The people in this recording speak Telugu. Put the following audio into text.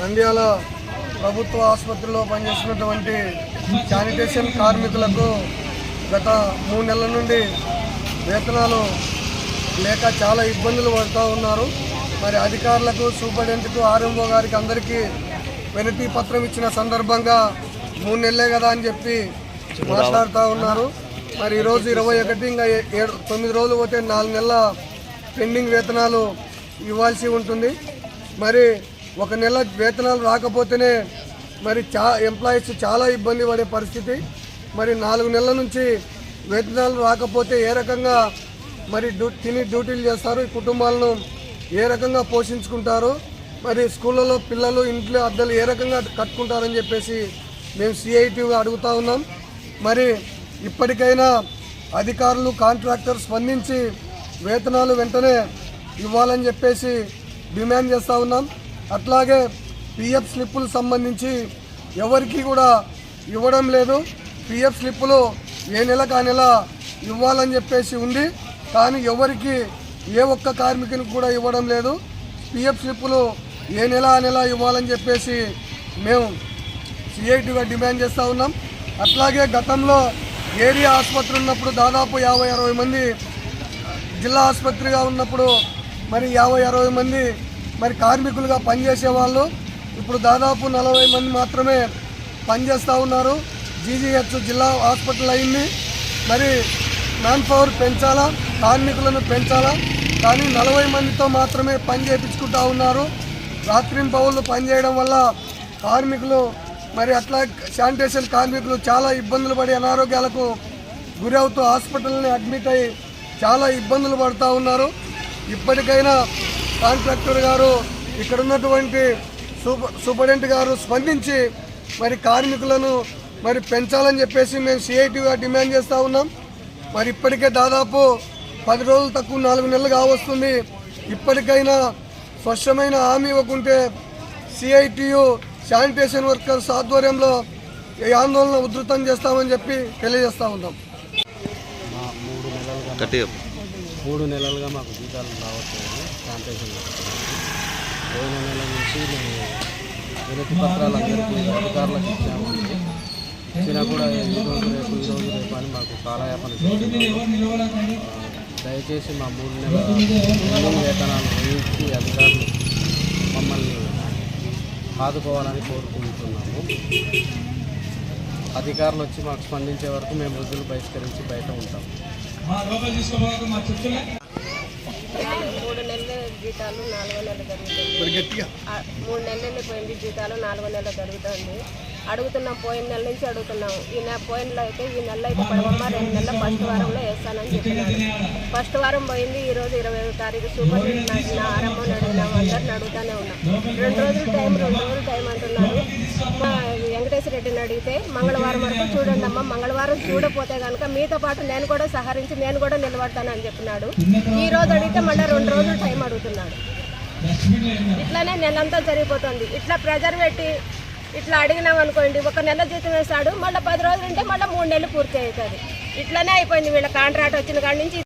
నంద్యాల ప్రభుత్వ ఆసుపత్రిలో పనిచేస్తున్నటువంటి శానిటేషన్ కార్మికులకు గత మూడు నెలల నుండి వేతనాలు లేక చాలా ఇబ్బందులు పడుతూ ఉన్నారు. మరి అధికారులకు సూపరింటెండెంట్కు ఆర్ఎంఓ గారికి అందరికీ వినతి పత్రం ఇచ్చిన సందర్భంగా మూడు నెలలే కదా అని చెప్పి మాట్లాడుతూ ఉన్నారు. మరి ఈరోజు ఇరవై ఒకటి ఇంకా ఏ- ఏడు తొమ్మిది రోజులు పోతే నాలుగు నెలల పెండింగ్ వేతనాలు ఇవ్వాల్సి ఉంటుంది. మరి ఒక నెల వేతనాలు రాకపోతేనే మరి చా ఎంప్లాయీస్ చాలా ఇబ్బంది పడే పరిస్థితి. మరి నాలుగు నెలల నుంచి వేతనాలు రాకపోతే ఏ రకంగా మరి డ్యూ తిని డ్యూటీలు చేస్తారు? ఈ కుటుంబాలను ఏ రకంగా పోషించుకుంటారు? మరి స్కూళ్ళలో పిల్లలు ఇంట్లో అద్దెలు ఏ రకంగా కట్టుకుంటారని చెప్పేసి మేము సిఐటీగా అడుగుతా ఉన్నాం. మరి ఇప్పటికైనా అధికారులు కాంట్రాక్టర్ స్పందించి వేతనాలు వెంటనే ఇవ్వాలని చెప్పేసి డిమాండ్ చేస్తూ ఉన్నాం. అట్లాగే పిఎఫ్ స్లిప్పులు సంబంధించి ఎవరికి కూడా ఇవ్వడం లేదు. పిఎఫ్ స్లిప్పులు ఏ నెలకు ఆ నెల ఇవ్వాలని చెప్పేసి ఉంది. కానీ ఎవరికి ఏ ఒక్క కార్మికునికి కూడా ఇవ్వడం లేదు. పిఎఫ్ స్లిప్పులు ఏ నెల ఆ నెల ఇవ్వాలని చెప్పేసి మేము సిఐటిగా డిమాండ్ చేస్తూ ఉన్నాం. అట్లాగే గతంలో ఏరియా ఆసుపత్రి ఉన్నప్పుడు దాదాపు యాభై అరవై మంది జిల్లా ఆసుపత్రిగా ఉన్నప్పుడు మరి యాభై అరవై మంది మరి కార్మికులుగా పనిచేసే వాళ్ళు ఇప్పుడు దాదాపు నలభై మంది మాత్రమే పనిచేస్తూ ఉన్నారు. జీజీహెచ్ జిల్లా హాస్పిటల్ అయింది. మరి మ్యాన్ పవర్ పెంచాలా? కార్మికులను పెంచాలా? కానీ నలభై మందితో మాత్రమే పని చేయించుకుంటా ఉన్నారు. రాత్రింపవులు పనిచేయడం వల్ల కార్మికులు మరి అట్లా శానిటేషన్ కార్మికులు చాలా ఇబ్బందులు పడి అనారోగ్యాలకు గురవుతూ హాస్పిటల్ని అడ్మిట్ అయ్యి చాలా ఇబ్బందులు పడుతూ ఉన్నారు. ఇప్పటికైనా కాంట్రాక్టర్ గారు ఇక్కడ ఉన్నటువంటి సూపర్ సూపరింటెండెంట్ గారు స్పందించి మరి కార్మికులను మరి పెంచాలని చెప్పేసి మేము సిఐటిగా డిమాండ్ చేస్తూ ఉన్నాం. మరి ఇప్పటికే దాదాపు పది రోజులు తక్కువ నాలుగు నెలలు కావస్తుంది. ఇప్పటికైనా స్వచ్ఛమైన హామీ ఇవ్వకుంటే సిఐటియు శానిటేషన్ వర్కర్స్ ఆధ్వర్యంలో ఈ ఆందోళన ఉధృతం చేస్తామని చెప్పి తెలియజేస్తూ ఉన్నాం. మూడు నెలలుగా మాకు జీతాలు రావట్లేదు. శానిటేషన్ పోయిన నెల నుంచి మేము వినతి పత్రాలు అందరికీ అధికారులకు ఇచ్చాము. ఇచ్చినా కూడా ఈ రోజు రేపు ఈ రోజు రేపు అని మాకు కాలయాపన దయచేసి మా మూడు నెలల వేతనాలు వేయించి అధికారులు మమ్మల్ని ఆదుకోవాలని కోరుకుంటున్నాము. అధికారులు వచ్చి మాకు స్పందించే వరకు మేము వృద్ధులు బహిష్కరించి బయట ఉంటాం. మూడు నెలల జీతాలు నాలుగో నెల జరుగుతుంది. మూడు నెలలు వెళ్ళిపోయింది జీతాలు నాలుగో నెల జరుగుతుంది. అడుగుతున్నాం పోయిన నెల నుంచి అడుగుతున్నాం. ఈ నెల పోయిన నెల అయితే ఈ నెల అయితే పడవమ్మ రెండు నెలల ఫస్ట్ వారంలో వేస్తానని చెప్పినాడు ఫస్ట్ వారం పోయింది ఈ రోజు ఇరవై తారీఖు సూపర్ అడిగిన ఆరంభం అడిగినాం అందరిని అడుగుతానే ఉన్నాం. రెండు రోజులు టైం రెండు రోజులు టైం అంటున్నారు. మా వెంకటేశ్వర రెడ్డిని అడిగితే మంగళవారం వరకు చూడండి అమ్మ మంగళవారం చూడపోతే కనుక మీతో పాటు నేను కూడా సహరించి నేను కూడా నిలబడతానని చెప్పినాడు. ఈ రోజు అడిగితే మళ్ళీ రెండు రోజులు టైం అడుగుతున్నాడు. ఇట్లానే నెలంతా జరిగిపోతుంది. ఇట్లా ప్రెజర్ పెట్టి ఇట్లా అడిగినాం అనుకోండి ఒక నెల జీతం వేస్తాడు మళ్ళీ పది రోజులు ఉంటే మళ్ళీ మూడు నెలలు పూర్తి అవుతుంది. ఇట్లానే అయిపోయింది వీళ్ళ కాంట్రాక్ట్ వచ్చిన కాడి నుంచి.